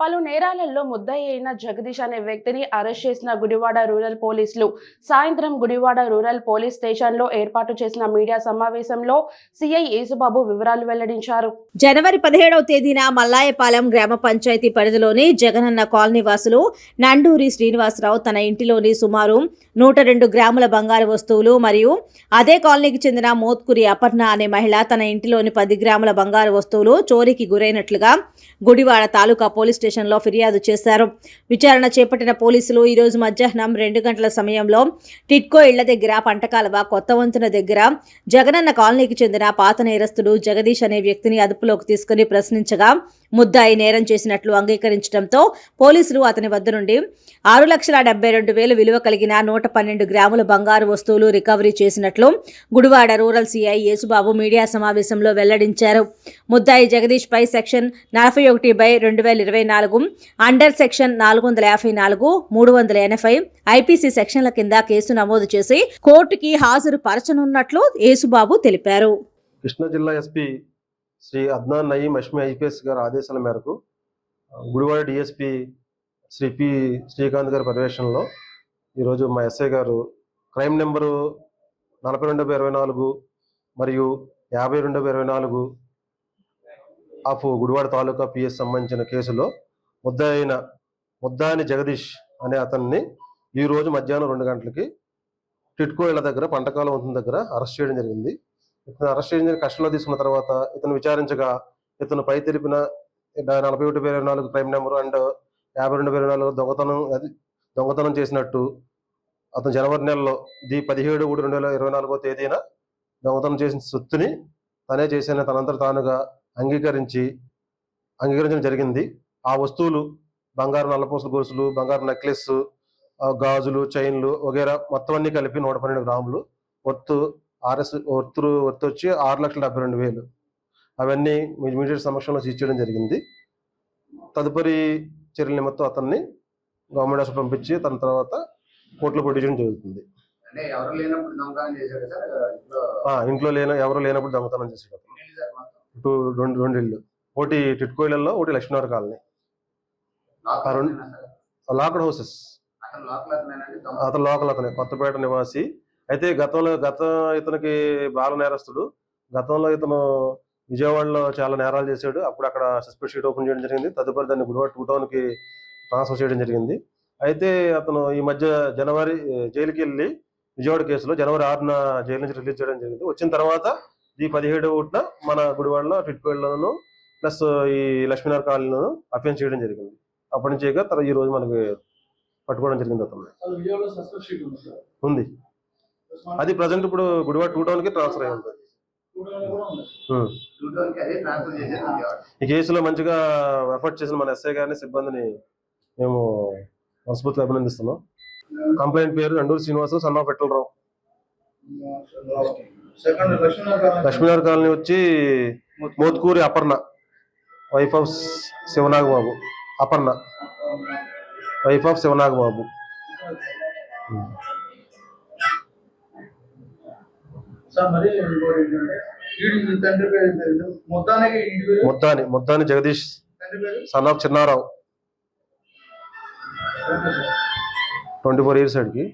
పలు నేరాలలో ముద్దాయి అయిన జగదీష్ అనే వ్యక్తిని అరెస్ట్ చేసిన గుడివాడ రూరల్ పోలీసులు సాయంత్రం గుడివాడ రూరల్ పోలీస్ స్టేషన్లో ఏర్పాటు చేసిన మీడియా సమావేశంలో సిఐ యేసుబాబు వివరాలు వెల్లడించారు. జనవరి పదిహేడవ తేదీన మల్లాయపాలెం గ్రామ పంచాయతీ పరిధిలోని జగనన్న కాలనీ వాసులు నండూరి శ్రీనివాసరావు తన ఇంటిలోని సుమారు నూట రెండు గ్రాముల బంగారు వస్తువులు మరియు అదే కాలనీకి చెందిన మోత్కురి అపర్ణ అనే మహిళ తన ఇంటిలోని పది గ్రాముల బంగారు వస్తువులు చోరీకి గురైనట్లుగా గుడివాడ తాలూకా పోలీస్ స్టేషన్లో ఫిర్యాదు చేశారు. విచారణ చేపట్టిన పోలీసులు ఈ రోజు మధ్యాహ్నం రెండు గంటల సమయంలో టిట్కో ఇళ్ళ దగ్గర పంటకాలవ కొత్త వంతున దగ్గర జగనన్న కాలనీకి చెందిన పాత నేరస్తుడు జగదీష్ అనే వ్యక్తిని అదుపులోకి తీసుకుని ప్రశ్నించగా ముద్దాయి నేరం చేసినట్లు అంగీకరించడంతో పోలీసులు అతని వద్ద నుండి ఆరు లక్షల డెబ్బై రెండు వేలు విలువ కలిగిన నూట పన్నెండు గ్రాముల బంగారు వస్తువులు రికవరీ చేసినట్లు Gudivada rural CI Yesubabu media సమావేశంలో వెల్లడించారు. ముద్దాయి జగదీష్ పై సెక్షన్ నలభై ఒకటి బై రెండు వేల ఇరవై నాలుగు అండర్ సెక్షన్ నాలుగు వందల యాభై నాలుగు మూడు వందల ఎనభై ఐపీసీ సెక్షన్ల కింద కేసు నమోదు చేసి కోర్టుకి హాజరు పరచనున్నట్లు యేసుబాబు తెలిపారు. కృష్ణా జిల్లా ఎస్పీ శ్రీ అద్నాన్ నయీం అష్మి ఐపీఎస్ గారి ఆదేశాల మేరకు గుడివాడ డిఎస్పి శ్రీ పి శ్రీకాంత్ గారి పర్యవేక్షణలో ఈరోజు మా ఎస్ఐ గారు క్రైమ్ నెంబరు నలభై రెండు ఇరవై నాలుగు మరియు యాభై రెండు ఇరవై నాలుగు ఆఫ్ గుడివాడ తాలూకా పిఎస్ సంబంధించిన కేసులో ముద్దాయిన ముద్దాని జగదీష్ అనే అతన్ని ఈ రోజు మధ్యాహ్నం రెండు గంటలకి టిట్కో ఇళ్ళ దగ్గర పంటకాలం ఉంటుంది దగ్గర అరెస్ట్ చేయడం జరిగింది. ఇతను అరెస్ట్ చేయడం కస్టడీలో తీసుకున్న తర్వాత ఇతను విచారించగా ఇతను పై తెలిపిన నలభై ఒకటి పేరు నాలుగు క్రైమ్ నెంబర్ అండ్ యాభై రెండు పేరు నాలుగు దొంగతనం అది దొంగతనం చేసినట్టు అతను జనవరి నెలలో ది పదిహేడు ఒకటి రెండు వేల ఇరవై నాలుగో తేదీన దొంగతనం చేసిన సొత్తుని తనే చేసిన తనంతట తానుగా అంగీకరించి అంగీకరించడం జరిగింది. ఆ వస్తువులు బంగారు నల్లపూసల గొలుసులు బంగారు నెక్లెస్ గాజులు చైన్లు వగేరా మొత్తం అన్ని కలిపి నూట పన్నెండు గ్రాములు. వర్త్ ఆర్ఎస్ వర్తు వర్త్ వచ్చి ఆరు లక్షల డెబ్బై రెండు వేలు. అవన్నీ ఇమీడియట్ సమక్షంలో సీజ్ చేయడం జరిగింది. తదుపరి చర్యల నిమిత్తం అతన్ని గవర్నమెంట్ హాస్పిటల్ పంపించి తన తర్వాత కోర్టులో జరుగుతుంది. దొంగతనం చేశాడు సార్? ఇంట్లో లేన ఎవరు లేనప్పుడు దొంగతనం మొత్తం? ఇటు రెండు రెండు ఇళ్ళు. ఒకటి టిట్కో ఇళ్ళలో ఒకటి లక్ష్మీనగర్ కాలనీ లోకల్ ఆ రెండు- అతనేనా సార్? Locked houses. అతను లోకల్ అతను కొత్తపేట నివాసి. అయితే గతంలో గత ఇతనికి బాల నేరస్తుడు గతంలో ఇతను విజయవాడలో చాలా నేరాలు చేశాడు. అప్పుడు అక్కడ సస్పెక్ట్ షీట్ ఓపెన్ చేయడం జరిగింది. తదుపరి దాన్ని గుడివాడ టూ టౌన్కి ట్రాన్స్ఫర్ చేయడం జరిగింది. అయితే అతను ఈ మధ్య జనవరి జైలుకి వెళ్ళి విజయవాడ కేసులో జనవరి ఆరున జైలు నుంచి రిలీజ్ చేయడం జరిగింది. వచ్చిన తర్వాత ఈ పదిహేడు ఒకటిన మన గుడివాడలో టిట్కోళ్ళను ప్లస్ ఈ లక్ష్మీనగర్ కాలనీలో అఫెన్స్ చేయడం జరిగింది. అప్పటి నుంచి ఇక తర- ఈ రోజు మనకి పట్టుకోవడం జరిగింది అతను. ఉంది అది ప్రజెంట్ ఇప్పుడు గుడివాడ టూ టౌన్కి ట్రాన్స్ఫర్ అయి ఉంది. ఈ కేసులో మంచిగా ఎఫర్ట్ చేసిన మన ఎస్ఐ గారిని సిబ్బందిని మేము మనస్ఫూర్తిగా అభినందిస్తున్నాం. కంప్లైంట్ పేరు Nanduru Srinivasu son of Rao. Second Lakshminagar Lakshminagar colony వచ్చి Mothkuri Aparna wife of Sivanagababu. Aparna. Wife of Sivanagababu. ముద్దాని ముద్దాని Jagadeesh. Son of Chinnarao. Twenty four years అడిగి